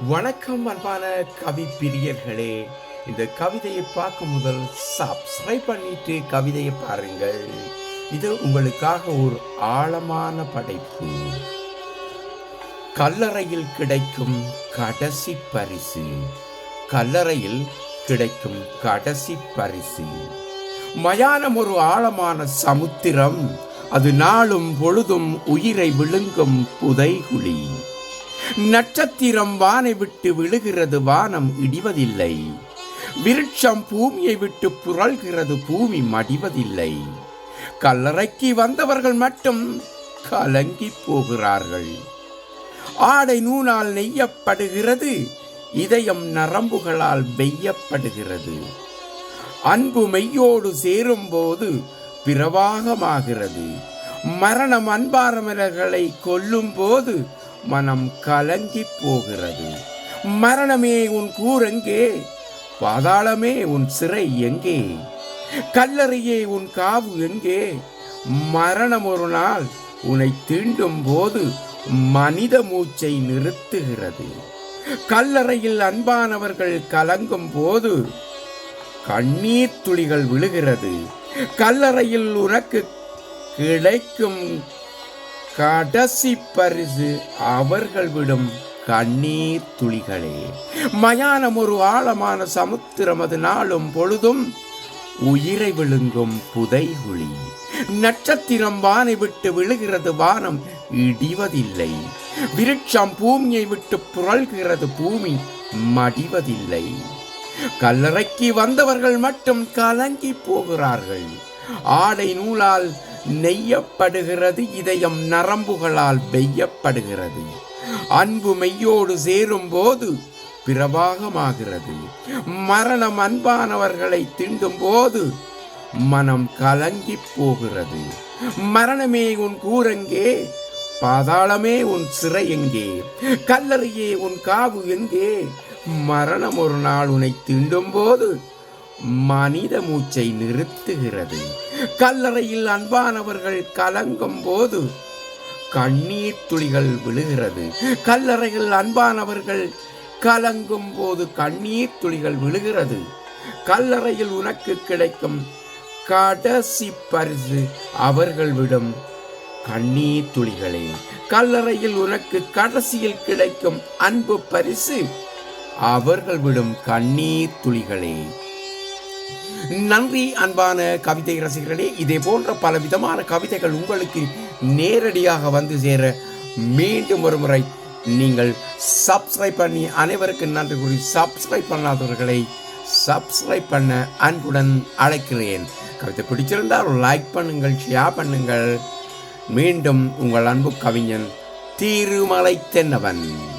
வணக்கம் அன்பான கவி பிரியர்களே. இந்த கவிதையை பார்க்கும் முதல் சப்ஸ்கிரைப் பண்ணிட்டு கவிதையை பாருங்கள். இது உங்களுக்காக ஒரு ஆழமான படைப்பு. கல்லறையில் கிடைக்கும் கடைசி பரிசு. கல்லறையில் கிடைக்கும் கடைசி பரிசு. மயானம் ஒரு ஆழமான சமுத்திரம். அது நாளும் பொழுதும் உயிரை விழுங்கும் புதைகுழி. நட்சத்திரம் வானை விட்டு விழுகிறது வானம் இடிவதில்லை. விருட்சம் பூமியை விட்டு புரள்கிறது பூமி மடிவதில்லை. கல்லறைக்கு வந்தவர்கள் மட்டும் கலங்கி போகிறார்கள். ஆடை நூலால் நெய்யப்படுகிறது இதயம் நரம்புகளால் வெய்யப்படுகிறது. அன்பு மெய்யோடு சேரும்போது பிரவாகமாகிறது. மரணம் அன்பாரமலர்களை கொல்லும் போது மனம் கலங்கி போகிறது. மரணமே உன் கூரெங்கே பாதாளமே உன் சிறை எங்கே? கல்லறையே உன் காவு எங்கே? மரணம் ஒரு நாள் உன்னை தீண்டும் போது மனித மூச்சை நிறுத்துகிறது. கல்லறையில் அன்பானவர்கள் கலங்கும் போது கண்ணீர் துளிகள் விழுகிறது. கல்லறையில் உனக்கு கிடைக்கும் கடைசி பரிசு அவர்கள் விடும் கண்ணீர் துளிகளே. மயானம் ஒரு ஆழமான சமுத்திரம் அது நாளும் பொழுதும் உயிரை விழுங்கும் புதைகுழி. நட்சத்திரம் வானை விட்டு விழுகிறது வானம் இடிவதில்லை. விருட்சம் பூமியை விட்டு புரள்கிறது பூமி மடிவதில்லை. கல்லறைக்கு வந்தவர்கள் மட்டும் கலங்கி போகிறார்கள். ஆடை நூலால் நெய்யப்படுகிறது இதயம் நரம்புகளால் வெய்யப்படுகிறது. அன்பு மெய்யோடு சேரும் போது பிரவாகமாகிறது. மரணம் அன்பானவர்களை தீண்டும் போது மனம் கலங்கி போகிறது. மரணமே உன் கூரங்கே பாதாளமே உன் சிறை எங்கே கல்லறையே உன் காவு எங்கே? மரணம் ஒரு நாள் உன்னை தீண்டும் போது மனித மூச்சை நிறுத்துகிறது. கல்லறையில் அன்பானவர்கள் கலங்கும் போது கண்ணீர் துளிகள் விழுகிறது. கல்லறையில் அன்பானவர்கள் கலங்கும் போது கண்ணீர் துளிகள் விழுகிறது. கல்லறையில் உனக்கு கிடைக்கும் கடைசி பரிசு அவர்கள் விடும் கண்ணீர் துளிகளே. கல்லறையில் உனக்கு கடைசியில் கிடைக்கும் அன்பு பரிசு அவர்கள் விடும் கண்ணீர் துளிகளே. நன்றி அன்பான கவிதை ரசிகர்களே. இதே போன்ற பல விதமான கவிதைகள் உங்களுக்கு நேரடியாக வந்து சேர மீண்டும் ஒரு முறை நீங்கள் சப்ஸ்கிரைப் பண்ணி அனைவருக்கும் நன்றி கூறி சப்ஸ்கிரைப் பண்ணாதவர்களை சப்ஸ்கிரைப் பண்ண அன்புடன் அழைக்கிறேன். கவிதை பிடிச்சிருந்தால் லைக் பண்ணுங்கள் ஷேர் பண்ணுங்கள். மீண்டும் உங்கள் அன்பு கவிஞன் திருமலை தென்னவன்.